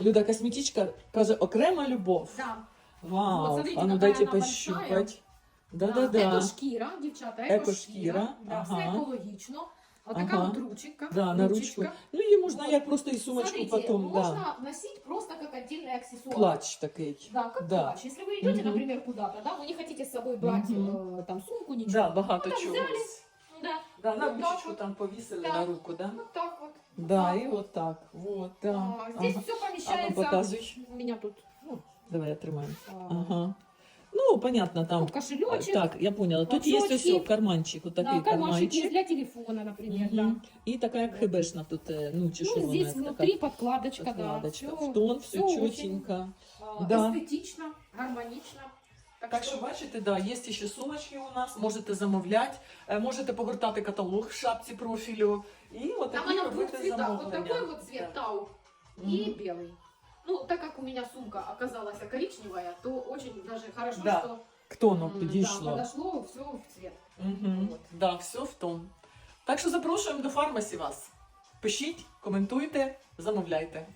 Люда косметичка каже, окрема любов. Да. Вау, Вот смотрите, а ну какая дайте она пощупать. Да, Да-да-да. Екошкіра, дівчата, Екошкіра, екошкіра. Да, все ага. екологічно. Отака Ага. от ручка. Да, на ручку. Ну, її можна Вот. як просто і сумочку Смотрите, потім, да. можно носить просто как отдельный аксессуар. Клач такий. Да, как Да. клатч. Если вы идете, Мгм. например, куда-то, да, вы не хотите с собой брать Мгм. э, там сумку, ничего. Да, багато Ну, так взяли. чогось. Да, Да, на Вот так ручку вот. там повісили Да. на руку, да? вот так вот. Да, так і вот. так. Вот, да. А, здесь Ага. все А ну помещается. У меня тут ну, Давай тримаю. а, Ага. Ну, понятно, там. ну, кошелечек. Так, я поняла. Тут Лоточки. ось карманчик, отакий да, кармашек есть карманчик. для телефона, например, да. Мгм. І така як тут, е, ну чи Ну, здесь внутри подкладочка, подкладочка. да. В тон, все, очень, чотенько. а, Да. эстетично, гармонично. Так що бачите, да, є ще сумочки у нас, можете замовляти, е, можете повертати каталог в шапці профілю. І от Там такі она в двух робити цветах. Вот замовлення. такой вот цвет тау Мгм. белый. Ну, так как у меня сумка оказалась коричневая, то очень даже хорошо, Да. что К тону м, підійшло. Да, подошло все в цвет. Угу. Вот. Да, все в тон. Так що запрошуємо до фармасі вас. Пишіть, коментуйте, замовляйте.